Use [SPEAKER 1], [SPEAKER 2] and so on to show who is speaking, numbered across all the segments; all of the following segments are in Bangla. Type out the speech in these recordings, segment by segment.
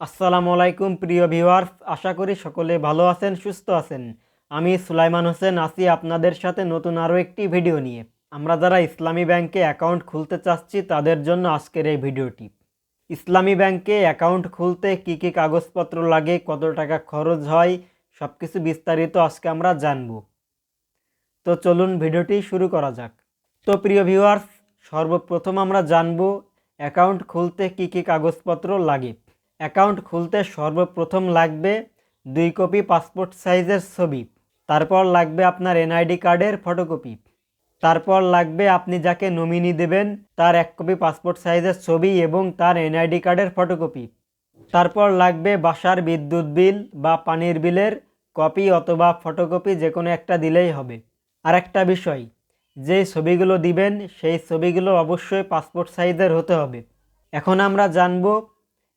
[SPEAKER 1] আসসালামু আলাইকুম, প্রিয় ভিউয়ার্স। আশা করি সকলে ভালো আছেন, সুস্থ আছেন। আমি সুলাইমান হোসেন আসি আপনাদের সাথে নতুন আরও একটি ভিডিও নিয়ে। আমরা যারা ইসলামী ব্যাংকে অ্যাকাউন্ট খুলতে চাচ্ছি, তাদের জন্য আজকের এই ভিডিওটি। ইসলামী ব্যাংকে অ্যাকাউন্ট খুলতে কি কি কাগজপত্র লাগে, কত টাকা খরচ হয় সব কিছু বিস্তারিত আজকে আমরা জানব। তো চলুন ভিডিওটি শুরু করা যাক। তো প্রিয় ভিউয়ার্স, সর্বপ্রথম আমরা জানব অ্যাকাউন্ট খুলতে কি কি কাগজপত্র লাগে। অ্যাকাউন্ট খুলতে সর্বপ্রথম লাগবে দুই কপি পাসপোর্ট সাইজের ছবি, তারপর লাগবে আপনার এনআইডি কার্ডের ফটোকপি, তারপর লাগবে আপনি যাকে নমিনি দেবেন তার এক কপি পাসপোর্ট সাইজের ছবি এবং তার এনআইডি কার্ডের ফটোকপি, তারপর লাগবে বাসার বিদ্যুৎ বিল বা পানির বিলের কপি অথবা ফটোকপি যে কোনো একটা দিলেই হবে। আর একটা বিষয়, যে ছবিগুলো দিবেন সেই ছবিগুলো অবশ্যই পাসপোর্ট সাইজের হতে হবে। এখন আমরা জানব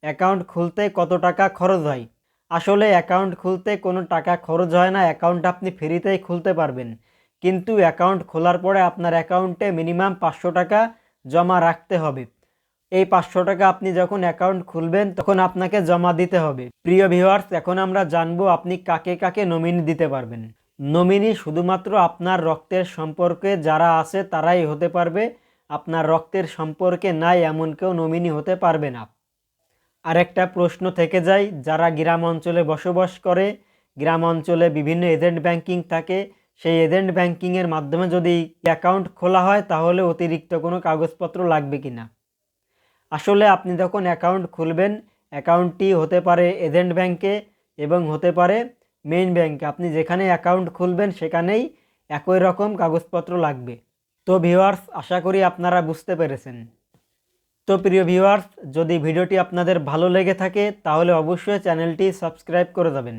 [SPEAKER 1] অ্যাকাউন্ট খুলতে কত টাকা খরচ হয়? আসলে অ্যাকাউন্ট খুলতে কোনো টাকা খরচ হয় না, অ্যাকাউন্ট আপনি ফ্রিতেই খুলতে পারবেন। কিন্তু অ্যাকাউন্ট খোলার পরে আপনার অ্যাকাউন্টে মিনিমাম পাঁচশো টাকা জমা রাখতে হবে। এই পাঁচশো টাকা আপনি যখন অ্যাকাউন্ট খুলবেন, তখন আপনাকে জমা দিতে হবে। প্রিয় ভিউয়ার্স, এখন আমরা জানব আপনি কাকে কাকে নমিনি দিতে পারবেন। নমিনি শুধুমাত্র আপনার রক্তের সম্পর্কে যারা আছে তারাই হতে পারবে। আপনার রক্তের সম্পর্কে নাই এমন কেউ নমিনি হতে পারবে না। আরেকটা প্রশ্ন থেকে যায়, যারা গ্রাম অঞ্চলে বসবাস করে, গ্রাম অঞ্চলে বিভিন্ন এজেন্ট ব্যাংকিং থাকে, সেই এজেন্ট ব্যাংকিংয়ের মাধ্যমে যদি অ্যাকাউন্ট খোলা হয়, তাহলে অতিরিক্ত কোনো কাগজপত্র লাগবে কি না আসলে আপনি যখন অ্যাকাউন্ট খুলবেন, অ্যাকাউন্টটি হতে পারে এজেন্ট ব্যাংকে এবং হতে পারে মেইন ব্যাংকে। আপনি যেখানে অ্যাকাউন্ট খুলবেন, সেখানেই একই রকম কাগজপত্র লাগবে। তো ভিউয়ার্স, আশা করি আপনারা বুঝতে পেরেছেন। তো প্রিয় ভিউয়ার্স যদি ভিডিওটি আপনাদের ভালো লেগে থাকে, তাহলে অবশ্যই চ্যানেলটি সাবস্ক্রাইব করে যাবেন।